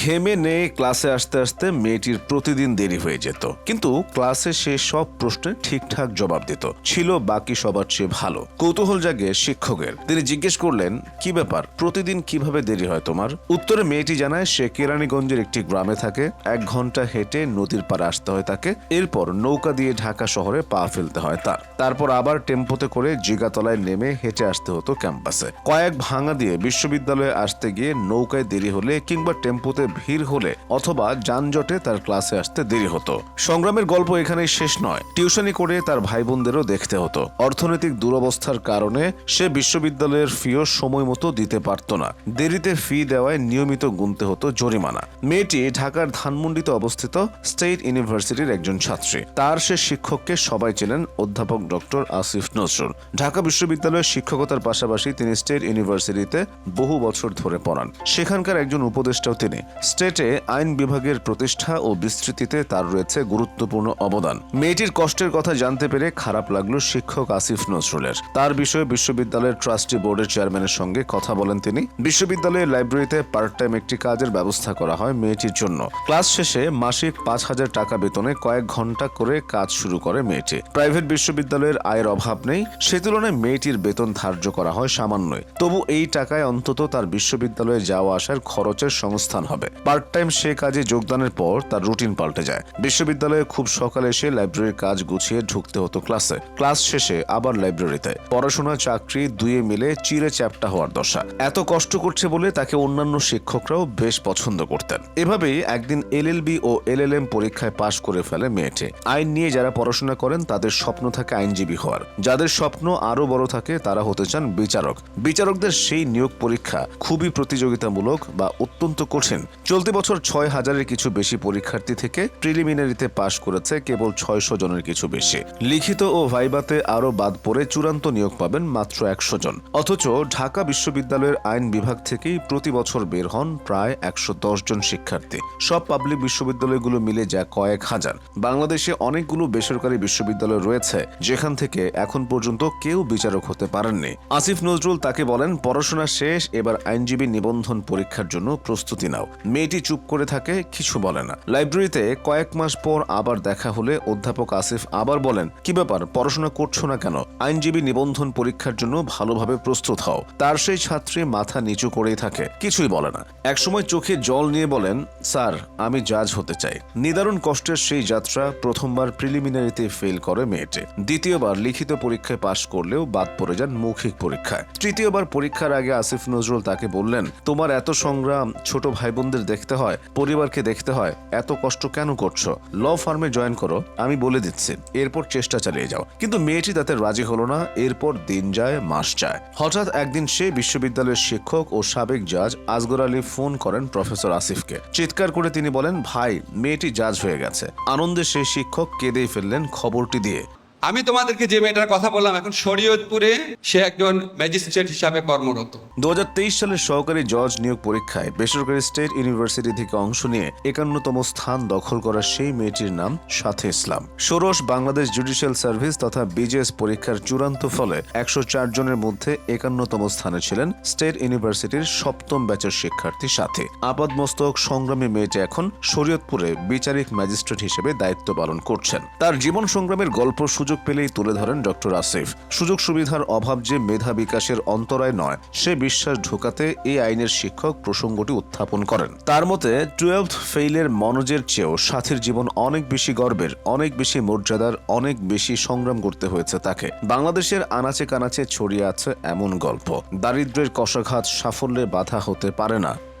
ঘেমে নেয়ে ক্লাসে আসতে আসতে মেয়েটির প্রতিদিন দেরি হয়ে যেত। কিন্তু ক্লাসে সে সব প্রশ্নের ঠিকঠাক জবাব দিত। ছিল বাকি সবার চেয়ে ভালো। কৌতূহল জাগে শিক্ষকের। তিনি জিজ্ঞেস করলেন, কি ব্যাপার? প্রতিদিন কীভাবে দেরি হয় তোমার? উত্তরে মেয়েটি জানায়, সে কেরানীগঞ্জের একটি গ্রামে থাকে। এক ঘণ্টা হেঁটে নদীর পাড়ে আসতে হয় তাকে। এরপর নৌকা দিয়ে ঢাকা শহরে পা ফেলতে হয় তার। তারপর আবার টেম্পোতে করে জিগাতলায় নেমে হেঁটে আসতে হতো ক্যাম্পাসে। কয়েক ভাঙা দিয়ে বিশ্ববিদ্যালয়ে আসতে গিয়ে নৌকায় দেরি হলে কিংবা টেম্পোতে ভিড় হলে অথবা যানজটে তার ক্লাসে আসতে দেরি হতো। সংগ্রামের গল্প এখানেই শেষ নয়। টিউশনি করে তার ভাই বোনদেরও দেখতে হতো। অর্থনৈতিক দুরবস্থার কারণে সে বিশ্ববিদ্যালয়ের ফিও সময় মতো দিতে পারত না। দেরিতে ফি দেওয়ায় নিয়মিত গুনতে হতো জরিমানা। মেয়েটি ঢাকার ধানমন্ডিতে অবস্থিত স্টেট ইউনিভার্সিটির একজন ছাত্রী। তার সে শিক্ষককে সবাই চেনেন অধ্যাপক ডক্টর আসিফ নজরুল। ঢাকা বিশ্ববিদ্যালয়ের শিক্ষকতার পাশাপাশি তিনি স্টেট ইউনিভার্সিটিতে বহু বছর ধরে পড়ান। সেখানকার একজন উপদেষ্টাও তিনি। স্টেটে আইন বিভাগের প্রতিষ্ঠা ও বিস্তৃতিতে তার রয়েছে গুরুত্বপূর্ণ অবদান। মেয়েটির কষ্টের কথা জানতে পেরে খারাপ লাগল শিক্ষক আসিফ নজরুলের। তার বিষয়ে বিশ্ববিদ্যালয়ের ট্রাস্টি বোর্ডের চেয়ারম্যানের সঙ্গে কথা বলেন তিনি। বিশ্ববিদ্যালয়ের লাইব্রেরিতে পার্ট টাইম একটি কাজের ব্যবস্থা করা হয় মেয়েটির জন্য। ক্লাস শেষে মাসিক পাঁচ হাজার টাকা বেতনে কয়েক ঘণ্টা করে কাজ শুরু করে মেয়েটি। প্রাইভেট বিশ্ববিদ্যালয়ের আয়ের অভাব নেই। সে তুলনায় মেয়েটির বেতন ধার্য করা হয় সামান্যই। তবু এই টাকায় অন্তত তার বিশ্ববিদ্যালয়ে যাওয়া আসার খরচের সংস্থান হবে। পার্ট টাইম সে কাজে যোগদানের পর তার রুটিন পাল্টে যায়। বিশ্ববিদ্যালয়ে খুব সকালে এসে লাইব্রেরির কাজ গুছিয়ে ঢুকতে হতো ক্লাসে। ক্লাস শেষে আবার লাইব্রেরিতে। পড়াশোনা, চাকরি দুয়ে মিলে চিরে চ্যাপটা হওয়ার দশা। এত কষ্ট করছে বলে তাকে অন্যান্য শিক্ষকরাও বেশ পছন্দ করতেন। এভাবেই একদিন এলএলবি ও এলএলএম পরীক্ষায় পাশ করে ফেলে মেয়েটি। আইন নিয়ে যারা পড়াশোনা করেন, তাদের স্বপ্ন থাকে আইনজীবী হওয়ার। যাদের স্বপ্ন আরও বড় থাকে, তারা হতে চান বিচারক। বিচারকদের সেই নিয়োগ পরীক্ষা খুবই প্রতিযোগিতামূলক বা অত্যন্ত কঠিন। চলতি বছর ছয় হাজারের কিছু বেশি পরীক্ষার্থী থেকে প্রিলিমিনারিতে পাশ করেছে কেবল ছয়শো জনের কিছু বেশি। লিখিত ও ভাইবাতে আরও বাদ পড়ে চূড়ান্ত নিয়োগ পাবেন মাত্র একশো জন। অথচ ঢাকা বিশ্ববিদ্যালয়ের আইন বিভাগ থেকেই প্রতি বছর বের হন প্রায় একশো দশ জন শিক্ষার্থী। সব পাবলিক বিশ্ববিদ্যালয়গুলো মিলে যা কয়েক হাজার। বাংলাদেশে অনেকগুলো বেসরকারি বিশ্ববিদ্যালয় রয়েছে, যেখান থেকে এখন পর্যন্ত কেউ বিচারক হতে পারেননি। আসিফ নজরুল তাকে বলেন, পড়াশোনা শেষ, এবার আইনজীবী নিবন্ধন পরীক্ষার জন্য প্রস্তুতি নাও। মেয়েটি চুপ করে থাকে, কিছু বলে না। লাইব্রেরিতে কয়েক মাস পর আবার দেখা হলে অধ্যাপক আসিফ আবার বলেন, কি ব্যাপার, পড়াশোনা করছ না কেন? আইনজীবী নিবন্ধন পরীক্ষার জন্য ভালোভাবে প্রস্তুত হও। তার সেই ছাত্রী মাথা নিচু করেই থাকে, কিছুই বলে না। একসময় চোখে জল নিয়ে বলেন, স্যার, আমি জাজ হতে চাই। নিদারুণ কষ্টের সেই যাত্রা প্রথমবার প্রিলিমিনারিতে ফেল করে মেয়েটি। দ্বিতীয়বার লিখিত পরীক্ষায় পাশ করলেও বাদ পড়ে যান মৌখিক পরীক্ষায়। তৃতীয়বার পরীক্ষার আগে আসিফ নজরুল তাকে বললেন, তোমার এত সংগ্রাম, ছোট ভাই বোনদের দেখতে হয়, পরিবারকে দেখতে হয়, এত কষ্ট কেন করছ? ল ফার্মে জয়েন করো, আমি বলে দিচ্ছি, এরপর চেষ্টা চালিয়ে যাও। কিন্তু মেয়েটি তাতে রাজি হলো না, এরপর দিন যায়, মাস যায়। হঠাৎ একদিন সে বিশ্ববিদ্যালয়ের শিক্ষক ও সাবেক জাজ আসগর আলী ফোন করেন প্রফেসর আসিফকে। চিৎকার করে তিনি বলেন, ভাই, মেয়েটি জাজ হয়ে গেছে। আনন্দে সেই শিক্ষক কেঁদেই ফেললেন খবরটি দিয়ে। আমি তোমাদেরকে যে মেয়েটার কথা বললাম, এখন শরীয়তপুরে সে একজন ম্যাজিস্ট্রেট হিসাবে কর্মরত। দু সালের সহকারী জজ নিয়োগ পরীক্ষায় বেসরকারি স্টেট ইউনিভার্সিটি থেকে অংশ নিয়ে একান্নতম স্থান দখল করা সেই মেয়েটির নাম সাথে ইসলাম। ষোড়শ বাংলাদেশ জুডিশিয়াল সার্ভিস তথা বিজেএস পরীক্ষার চূড়ান্ত ফলে একশো চার জনের মধ্যে একান্নতম স্থানে ছিলেন স্টেট ইউনিভার্সিটির সপ্তম ব্যাচের শিক্ষার্থী সাথে। আপাদমস্তক সংগ্রামী মেয়েটি এখন শরীয়তপুরে বিচারিক ম্যাজিস্ট্রেট হিসেবে দায়িত্ব পালন করছেন। তার জীবন সংগ্রামের গল্প সুযোগ পেলেই তুলে ধরেন ডক্টর আসিফ। সুযোগ সুবিধার অভাব যে মেধা বিকাশের অন্তরায় নয়, সে বিশ্বাস ঢোকাতে এই আইনের শিক্ষক প্রসঙ্গটি উত্থাপন করেন। তার মতে, টুয়েলভ ফেইলের মনোজের চেয়েও সাথীর জীবন অনেক বেশি গর্বের, অনেক বেশি মর্যাদার, অনেক বেশি সংগ্রাম করতে হয়েছে তাকে। বাংলাদেশের আনাচে কানাচে ছড়িয়ে আছে এমন গল্প। দারিদ্র্যের কষাঘাত সাফল্যে বাধা হতে পারে না।